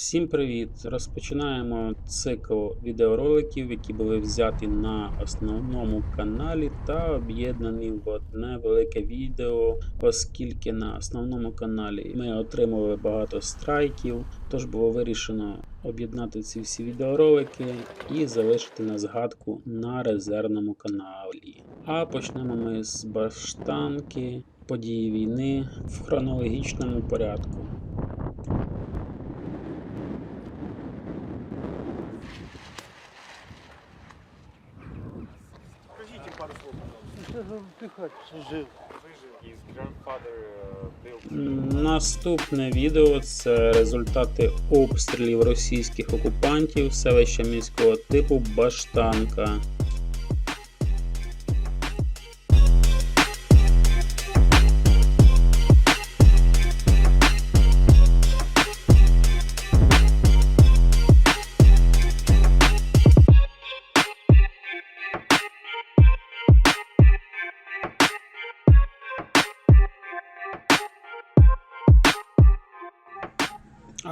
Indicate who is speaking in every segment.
Speaker 1: Всім привіт! Розпочинаємо цикл відеороликів, які були взяті на основному каналі та об'єднані в одне велике відео, оскільки на основному каналі ми отримали багато страйків, тож було вирішено об'єднати ці всі відеоролики і залишити на згадку на резервному каналі. А почнемо ми з баштанки, події війни в хронологічному порядку. Наступне відео це результати обстрілів російських окупантів селища міського типу Баштанка.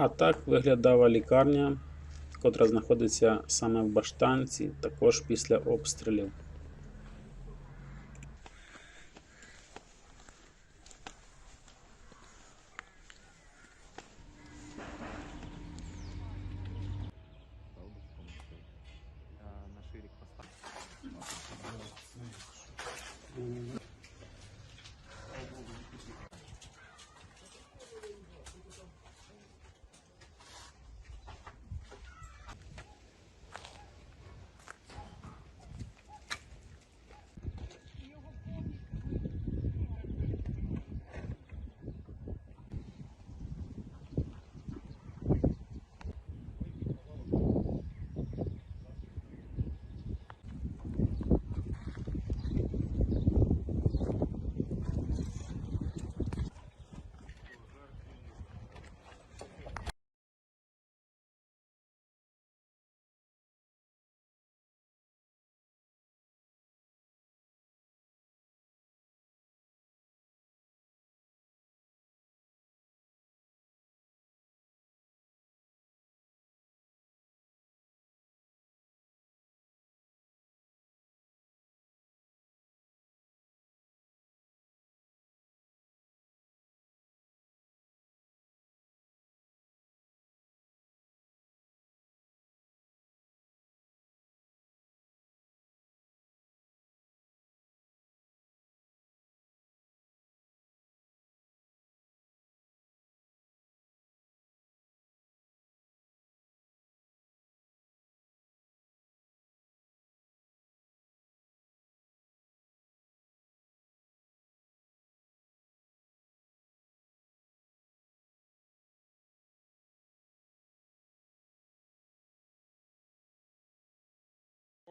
Speaker 1: А так виглядала лікарня, котра знаходиться саме в Баштанці, також після обстрілів.
Speaker 2: на ширик поставил.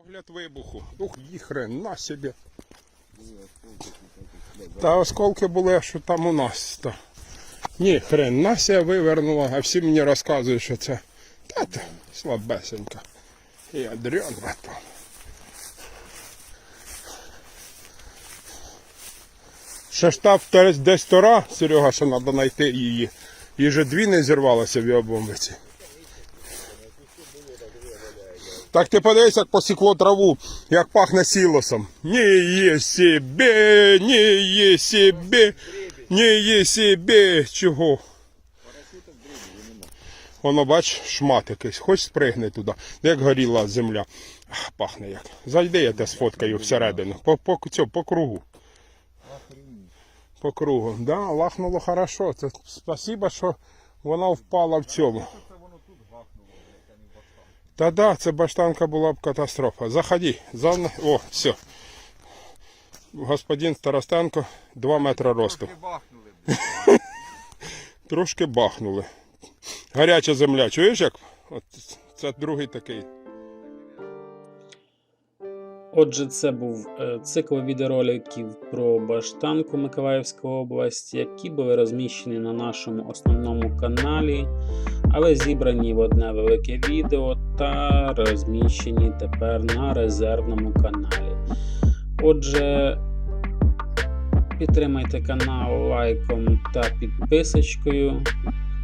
Speaker 3: Погляд вибуху. Ух, їхрена собі. Та осколки були, що там у нас. То. Ні, хрена ся вивернула, а всі мені розказують, що це. Та то слабесенька. І Адріан братан. Ще ж десь тора, Серега, що треба знайти її. Її же дві не зірвалося в його бомбиці. Так ти подивись, як посікло траву, як пахне сілосом. Ні є себе, ні є себе, ні є себе. Чого? Воно, бач, шмат якийсь. Хоч спригни туди, як горіла земля. Ах, пахне як. Зайди, я те сфоткаю всередину. По, по, цьо, по кругу. По кругу. Да, лахнуло хорошо. Це спасибо, що вона впала в цьому. Та да, це баштанка була б катастрофа. Заходи. За... О, все. Господин Старостенко 2 метри росту.
Speaker 2: бахнули.
Speaker 3: Трошки бахнули. Гаряча земля, чуєш як? От це другий такий.
Speaker 1: Отже, це був е, цикл відеороликів про Баштанку Миколаївської області, які були розміщені на нашому основному каналі, але зібрані в одне велике відео та розміщені тепер на резервному каналі. Отже, підтримайте канал лайком та підписочкою.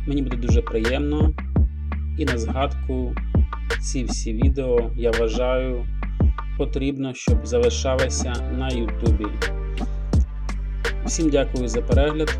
Speaker 1: Мені буде дуже приємно. І на згадку ці всі відео я вважаю потрібно, щоб залишалися на Ютубі. Всім дякую за перегляд.